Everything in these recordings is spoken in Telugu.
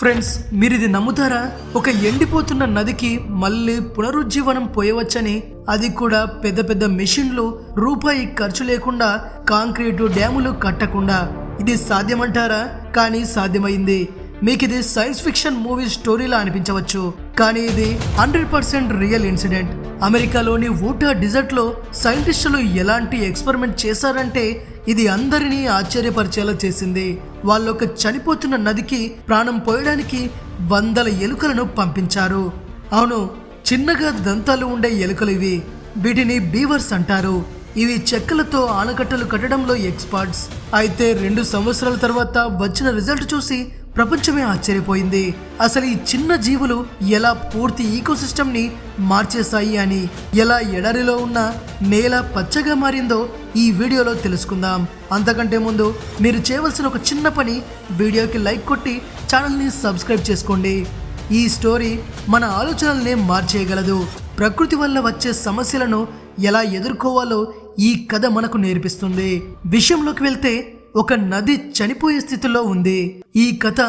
ఫ్రెండ్స్ మీరు ఇది నమ్ముతారా? ఒక ఎండిపోతున్న నదికి మళ్ళీ పునరుజ్జీవనం పోయవచ్చని అది కూడా పెద్ద పెద్ద మెషిన్లు రూపాయి ఖర్చు లేకుండా కాంక్రీటు డ్యాములు కట్టకుండా. ఇది సాధ్యమంటారా? కానీ సాధ్యమైంది. మీకు ఇది సైన్స్ ఫిక్షన్ మూవీ స్టోరీలా అనిపించవచ్చు. కానీ ఇది హండ్రెడ్ పర్సెంట్ రియల్ ఇన్సిడెంట్. అమెరికాలోని ఊటా డిజర్ట్లో సైంటిస్టులు ఎలాంటి ఎక్స్పెరిమెంట్ చేశారంటే ఇది అందరినీ ఆశ్చర్యపరిచేలా చేసింది. వాళ్ళొక చనిపోతున్న నదికి ప్రాణం పోయడానికి వందల ఎలుకలను పంపించారు. అవును చిన్నగా దంతాలు ఉండే ఎలుకలు ఇవి. వీటిని బీవర్స్ అంటారు. ఇవి చెక్కలతో ఆనకట్టలు కట్టడంలో ఎక్స్పర్ట్స్. అయితే రెండు సంవత్సరాల తర్వాత వచ్చిన రిజల్ట్ చూసి ప్రపంచమే ఆశ్చర్యపోయింది. అసలు ఈ చిన్న జీవులు ఎలా పూర్తి ఈకోసిస్టమ్ని మార్చేస్తాయి అని ఎలా ఎడారిలో ఉన్న నేల పచ్చగా మారిందో ఈ వీడియోలో తెలుసుకుందాం. అంతకంటే ముందు మీరు చేయవలసిన ఒక చిన్న పని వీడియోకి లైక్ కొట్టి ఛానల్ని సబ్స్క్రైబ్ చేసుకోండి. ఈ స్టోరీ మన ఆలోచనల్ని మార్చేయగలదు. ప్రకృతి వల్ల వచ్చే సమస్యలను ఎలా ఎదుర్కోవాలో ఈ కథ మనకు నేర్పిస్తుంది. విషయంలోకి వెళ్తే ఒక నది చనిపోయే స్థితిలో ఉంది. ఈ కథ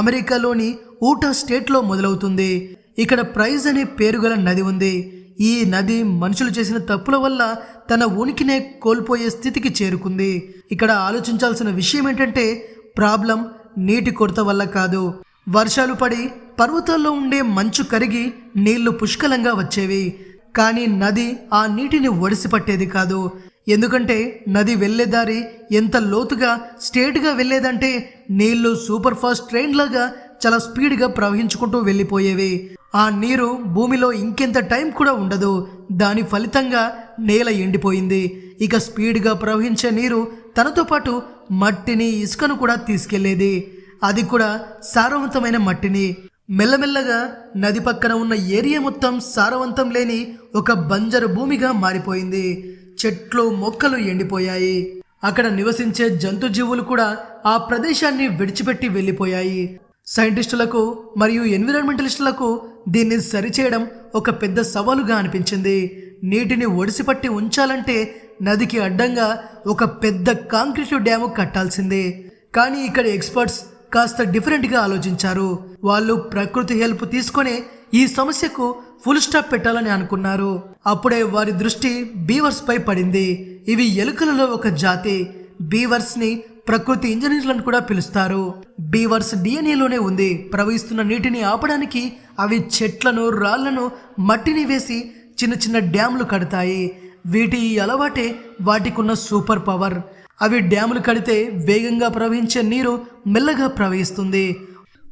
అమెరికాలోని ఊటా స్టేట్లో మొదలవుతుంది. ఇక్కడ ప్రైజ్ అనే పేరు గల నది ఉంది. ఈ నది మనుషులు చేసిన తప్పుల వల్ల తన ఉనికినే కోల్పోయే స్థితికి చేరుకుంది. ఇక్కడ ఆలోచించాల్సిన విషయం ఏంటంటే ప్రాబ్లం నీటి కొరత వల్ల కాదు. వర్షాలు పడి పర్వతాల్లో ఉండే మంచు కరిగి నీళ్ళు పుష్కలంగా వచ్చేవి. కానీ నది ఆ నీటిని ఒడిసి పట్టేది కాదు. ఎందుకంటే నది వెళ్ళేదారి ఎంత లోతుగా స్ట్రేట్గా వెళ్ళేదంటే నీళ్ళు సూపర్ ఫాస్ట్ ట్రైన్ లాగా చాలా స్పీడ్గా ప్రవహించుకుంటూ వెళ్ళిపోయేవి. ఆ నీరు భూమిలో ఇంకెంత టైం కూడా ఉండదు. దాని ఫలితంగా నేల ఎండిపోయింది. ఇక స్పీడ్గా ప్రవహించే నీరు తనతో పాటు మట్టిని ఇసుకను కూడా తీసుకెళ్ళేది. అది కూడా సారవంతమైన మట్టిని. మెల్లమెల్లగా నది పక్కన ఉన్న ఏరియా మొత్తం సారవంతం లేని ఒక బంజరు భూమిగా మారిపోయింది. చెట్లు మొక్కలు ఎండిపోయాయి. అక్కడ నివసించే జంతు జీవులు కూడా ఆ ప్రదేశాన్ని విడిచిపెట్టి వెళ్ళిపోయాయి. సైంటిస్టులకు మరియు ఎన్విరాన్మెంటలిస్టులకు దీన్ని సరిచేయడం ఒక పెద్ద సవాలుగా అనిపించింది. నీటిని ఒడిసిపట్టి ఉంచాలంటే నదికి అడ్డంగా ఒక పెద్ద కాంక్రీటు డ్యాము కట్టాల్సిందే. కానీ ఇక్కడ ఎక్స్పర్ట్స్ కాస్త డిఫరెంట్గా ఆలోచించారు. వాళ్ళు ప్రకృతి హెల్ప్ తీసుకొని ఈ సమస్యకు ఫుల్ స్టాప్ పెట్టాలని అనుకున్నారు. అప్పుడే వారి దృష్టి బీవర్స్ పై పడింది. ఇవి ఎలుకలలో ఒక జాతి. బీవర్స్ని ప్రకృతి ఇంజనీర్లను కూడా పిలుస్తారు. బీవర్స్ డిఎన్ఏలోనే ఉంది. ప్రవహిస్తున్న నీటిని ఆపడానికి అవి చెట్లను రాళ్ళను మట్టిని వేసి చిన్న చిన్న డ్యాములు కడతాయి. వీటి ఈ అలవాటే వాటికున్న సూపర్ పవర్. అవి డ్యాములు కడితే వేగంగా ప్రవహించే నీరు మెల్లగా ప్రవహిస్తుంది.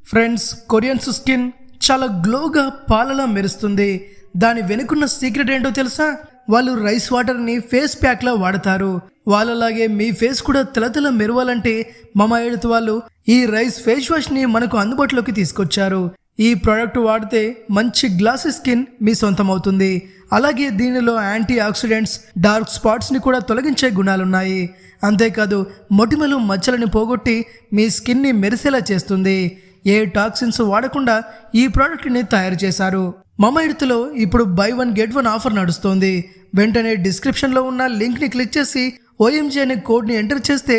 ఫ్రెండ్స్ కొరియన్స్ స్కిన్ చాలా గ్లోగా పాలలా మెరుస్తుంది. దాని వెనుకున్న సీక్రెట్ ఏంటో తెలుసా? వాళ్ళు రైస్ వాటర్ని ఫేస్ ప్యాక్లా వాడతారు. వాళ్ళలాగే మీ ఫేస్ కూడా తెలతెల మెరవాలంటే మమ ఎడుతు వాళ్ళు ఈ రైస్ ఫేస్ వాష్ని మనకు అందుబాటులోకి తీసుకొచ్చారు. ఈ ప్రోడక్ట్ వాడితే మంచి గ్లాసీ స్కిన్ మీ సొంతం అవుతుంది అలాగే దీనిలో యాంటీ ఆక్సిడెంట్స్ డార్క్ స్పాట్స్ని కూడా తొలగించే గుణాలున్నాయి. అంతేకాదు మొటిమలు మచ్చలని పోగొట్టి మీ స్కిన్ని మెరిసేలా చేస్తుంది. ఏ టాక్సిన్స్ వాడకుండా ఈ ప్రోడక్ట్ని తయారు చేశారు. మమైడ్త్లో ఇప్పుడు buy one get one offer నడుస్తోంది. వెంటనే డిస్క్రిప్షన్లో ఉన్న లింక్ని క్లిక్ చేసి ఓఎంజీ అనే కోడ్ని ఎంటర్ చేస్తే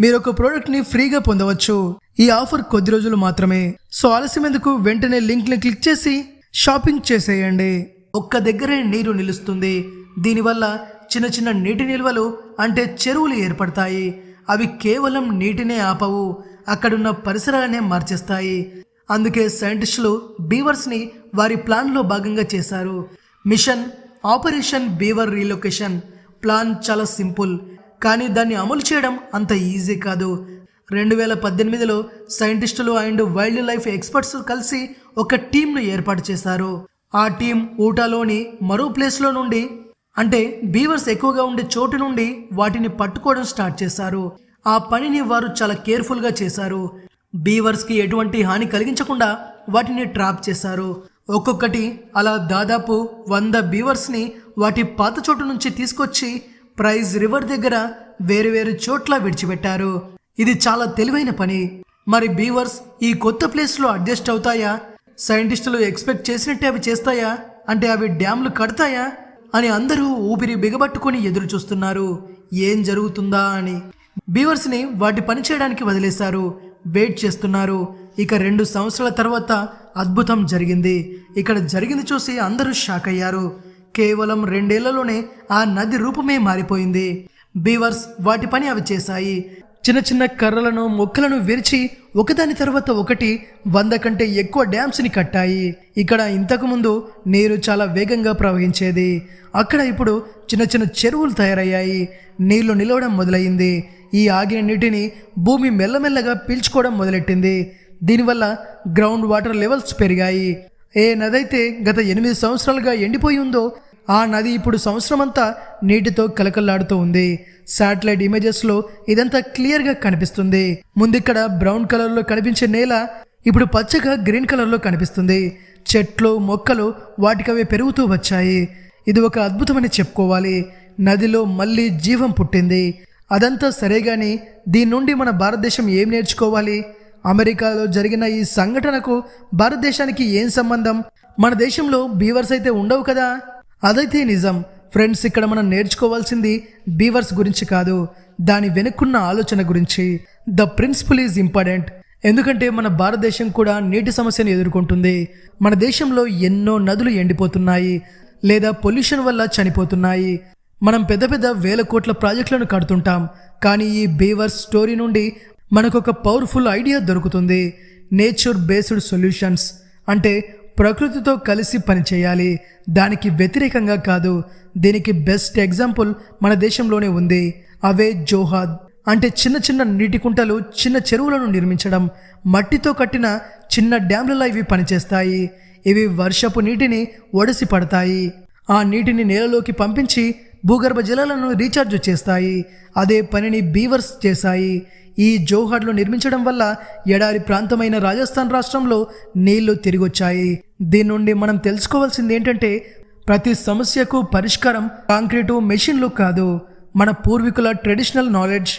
మీరు ఒక ప్రోడక్ట్ని ఫ్రీగా పొందవచ్చు. ఈ ఆఫర్ కొద్ది రోజులు మాత్రమే. సో ఆలస్యం ఎందుకు? వెంటనే లింక్ని క్లిక్ చేసి షాపింగ్ చేసేయండి. ఒక్క దగ్గరే నీరు నిలుస్తుంది. దీనివల్ల చిన్న చిన్న నీటి నిల్వలు అంటే చెరువులు ఏర్పడతాయి. అవి కేవలం నీటినే ఆపవు. అక్కడున్న పరిసరాలనే మార్చేస్తాయి. అందుకే సైంటిస్టులు బీవర్స్ని వారి ప్లాన్లో భాగంగా చేశారు. Mission operation beaver relocation. Plan చాలా సింపుల్. కానీ దాన్ని అమలు చేయడం అంత ఈజీ కాదు. రెండు వేల పద్దెనిమిదిలో సైంటిస్టులు అండ్ వైల్డ్ లైఫ్ ఎక్స్పర్ట్స్ కలిసి ఒక టీంను ఏర్పాటు చేశారు. ఆ టీం ఊటాలోని మరో ప్లేస్లో నుండి అంటే బీవర్స్ ఎక్కువగా ఉండే చోటు నుండి వాటిని పట్టుకోవడం స్టార్ట్ చేశారు. ఆ పనిని వారు చాలా కేర్ఫుల్గా చేశారు. బీవర్స్కి ఎటువంటి హాని కలిగించకుండా వాటిని ట్రాప్ చేశారు. ఒక్కొక్కటి అలా దాదాపు వంద బీవర్స్ని వాటి పాత చోటు నుంచి తీసుకొచ్చి ప్రైజ్ రివర్ దగ్గర వేరు వేరు చోట్ల విడిచిపెట్టారు. ఇది చాలా తెలివైన పని. మరి బీవర్స్ ఈ కొత్త ప్లేస్లో అడ్జస్ట్ అవుతాయా? సైంటిస్టులు ఎక్స్పెక్ట్ చేసినట్టే అవి చేస్తాయా? అంటే అవి డ్యామ్లు కడతాయా? అని అందరూ ఊపిరి బిగబట్టుకొని ఎదురు చూస్తున్నారు ఏం జరుగుతుందా అని. బీవర్స్ని వాటి పని చేయడానికి వదిలేశారు. వెయిట్ చేస్తున్నారు. ఇక రెండు సంవత్సరాల తర్వాత అద్భుతం జరిగింది. ఇక్కడ జరిగింది చూసి అందరూ షాక్ అయ్యారు. కేవలం రెండేళ్ళలోనే ఆ నది రూపమే మారిపోయింది. బీవర్స్ వాటి పని అవి చేశాయి. చిన్న చిన్న కర్రలను మొక్కలను విరిచి ఒకదాని తర్వాత ఒకటి వంద కంటే ఎక్కువ డ్యామ్స్ని కట్టాయి. ఇక్కడ ఇంతకుముందు నీరు చాలా వేగంగా ప్రవహించేది. అక్కడ ఇప్పుడు చిన్న చిన్న చెరువులు తయారయ్యాయి. నీళ్ళు నిలవడం మొదలైంది. ఈ ఆగిన నీటిని భూమి మెల్లమెల్లగా పీల్చుకోవడం మొదలెట్టింది. దీనివల్ల గ్రౌండ్ వాటర్ లెవెల్స్ పెరిగాయి. ఏ నదైతే గత ఎనిమిది సంవత్సరాలుగా ఎండిపోయి ఉందో ఆ నది ఇప్పుడు సంవత్సరమంతా నీటితో కలకల్లాడుతూ ఉంది. శాటిలైట్ ఇమేజెస్లో ఇదంతా క్లియర్గా కనిపిస్తుంది. ముందిక్కడ బ్రౌన్ కలర్లో కనిపించే నేల ఇప్పుడు పచ్చగా గ్రీన్ కలర్లో కనిపిస్తుంది. చెట్లు మొక్కలు వాటికవే పెరుగుతూ వచ్చాయి. ఇది ఒక అద్భుతమని చెప్పుకోవాలి. నదిలో మళ్ళీ జీవం పుట్టింది. అదంతా సరే కానీ దీని నుండి మన భారతదేశం ఏం నేర్చుకోవాలి? అమెరికాలో జరిగిన ఈ సంఘటనకు భారతదేశానికి ఏం సంబంధం? మన దేశంలో బీవర్స్ అయితే ఉండవు కదా? అదైతే నిజం. ఫ్రెండ్స్ ఇక్కడ మనం నేర్చుకోవాల్సింది బీవర్స్ గురించి కాదు దాని వెనుక్కున్న ఆలోచన గురించి. The principle is important. ఎందుకంటే మన భారతదేశం కూడా నీటి సమస్యను ఎదుర్కొంటుంది. మన దేశంలో ఎన్నో నదులు ఎండిపోతున్నాయి లేదా పొల్యూషన్ వల్ల చనిపోతున్నాయి. మనం పెద్ద పెద్ద వేల కోట్ల ప్రాజెక్టులను కడుతుంటాం. కానీ ఈ బీవర్స్ స్టోరీ నుండి మనకు ఒక పవర్ఫుల్ ఐడియా దొరుకుతుంది. Nature based solutions. అంటే ప్రకృతితో కలిసి పనిచేయాలి. దానికి వ్యతిరేకంగా కాదు దీనికి బెస్ట్ ఎగ్జాంపుల్ మన దేశంలోనే ఉంది. అవే జోహాద్. అంటే చిన్న చిన్న నీటి కుంటలు చిన్న చెరువులను నిర్మించడం మట్టితో కట్టిన చిన్న డ్యామ్లలో ఇవి పనిచేస్తాయి. ఇవి వర్షపు నీటిని ఒడిసి పడతాయి. ఆ నీటిని నేలలోకి పంపించి భూగర్భ జలాలను రీఛార్జ్ చేస్తాయి. అదే పనిని బీవర్స్ చేశాయి. ఈ జోహార్లు నిర్మించడం వల్ల ఎడారి ప్రాంతమైన రాజస్థాన్ రాష్ట్రంలో నీళ్ళు తిరిగొచ్చాయి. దీని నుండి మనం తెలుసుకోవాల్సింది ఏంటంటే ప్రతి సమస్యకు పరిష్కారం కాంక్రీటు మెషిన్లు కాదు. మన పూర్వీకుల ట్రెడిషనల్ నాలెడ్జ్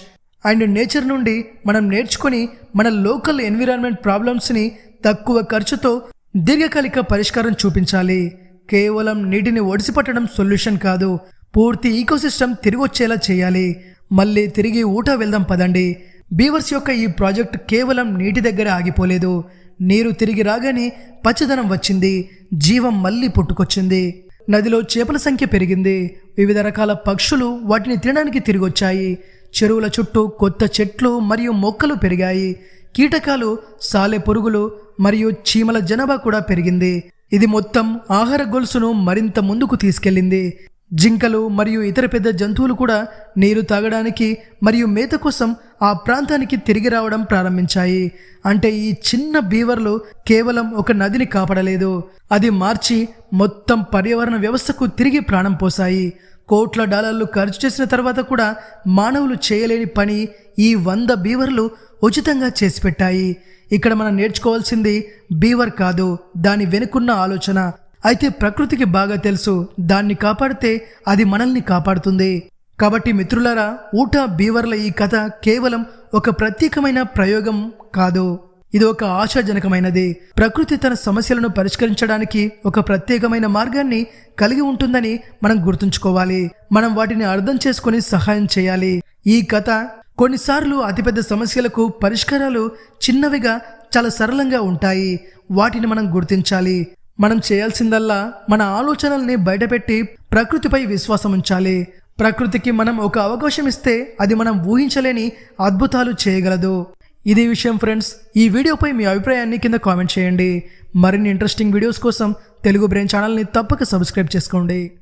అండ్ నేచర్ నుండి మనం నేర్చుకొని మన లోకల్ ఎన్విరాన్మెంట్ ప్రాబ్లమ్స్ని తక్కువ ఖర్చుతో దీర్ఘకాలిక పరిష్కారం చూపించాలి. కేవలం నీటిని ఒడిసిపట్టడం సొల్యూషన్ కాదు. పూర్తి ఈకోసిస్టమ్ తిరిగి వచ్చేలా చేయాలి. మళ్ళీ తిరిగి ఊట వెళ్దాం పదండి. బీవర్స్ యొక్క ఈ ప్రాజెక్ట్ కేవలం నీటి దగ్గర ఆగిపోలేదు. నీరు తిరిగి రాగానే పచ్చదనం వచ్చింది. జీవం మళ్ళీ పుట్టుకొచ్చింది. నదిలో చేపల సంఖ్య పెరిగింది. వివిధ రకాల పక్షులు వాటిని తినడానికి తిరిగొచ్చాయి. చెరువుల చుట్టూ కొత్త చెట్లు మరియు మొక్కలు పెరిగాయి. కీటకాలు సాలె పురుగులు మరియు చీమల జనాభా కూడా పెరిగింది. ఇది మొత్తం ఆహార గొలుసును మరింత ముందుకు తీసుకెళ్ళింది. జింకలు మరియు ఇతర పెద్ద జంతువులు కూడా నీరు తాగడానికి మరియు మేత కోసం ఆ ప్రాంతానికి తిరిగి రావడం ప్రారంభించాయి. అంటే ఈ చిన్న బీవర్లు కేవలం ఒక నదిని కాపాడలేదు. అది మార్చి మొత్తం పర్యావరణ వ్యవస్థకు తిరిగి ప్రాణం పోసాయి కోట్ల డాలర్లు ఖర్చు చేసిన తర్వాత కూడా మానవులు చేయలేని పని ఈ వంద బీవర్లు ఉచితంగా చేసి పెట్టాయి ఇక్కడ మనం నేర్చుకోవాల్సింది బీవర్ కాదు దాని వెనుకున్న ఆలోచన. అయితే ప్రకృతికి బాగా తెలుసు దాన్ని కాపాడితే అది మనల్ని కాపాడుతుంది. కాబట్టి మిత్రులారా ఊట బీవర్ల ఈ కథ కేవలం ఒక ప్రత్యేకమైన ప్రయోగం కాదు. ఇది ఒక ఆశాజనకమైనది. ప్రకృతి తన సమస్యలను పరిష్కరించడానికి ఒక ప్రత్యేకమైన మార్గాన్ని కలిగి ఉంటుందని మనం గుర్తుంచుకోవాలి. మనం వాటిని అర్థం చేసుకొని సహాయం చేయాలి. ఈ కథ కొన్నిసార్లు అతిపెద్ద సమస్యలకు పరిష్కారాలు చిన్నవిగా చాలా సరళంగా ఉంటాయి. వాటిని మనం గుర్తించాలి. మనం చేయాల్సిందల్లా మన ఆలోచనల్ని బయటపెట్టి ప్రకృతిపై విశ్వాసం ఉంచాలి. ప్రకృతికి మనం ఒక అవకాశం ఇస్తే అది మనం ఊహించలేని అద్భుతాలు చేయగలదు. ఇదే విషయం ఫ్రెండ్స్. ఈ వీడియోపై మీ అభిప్రాయాన్ని కింద కామెంట్ చేయండి. మరిన్ని ఇంట్రెస్టింగ్ వీడియోస్ కోసం తెలుగు బ్రెయిన్ ఛానల్ని తప్పక సబ్స్క్రైబ్ చేసుకోండి.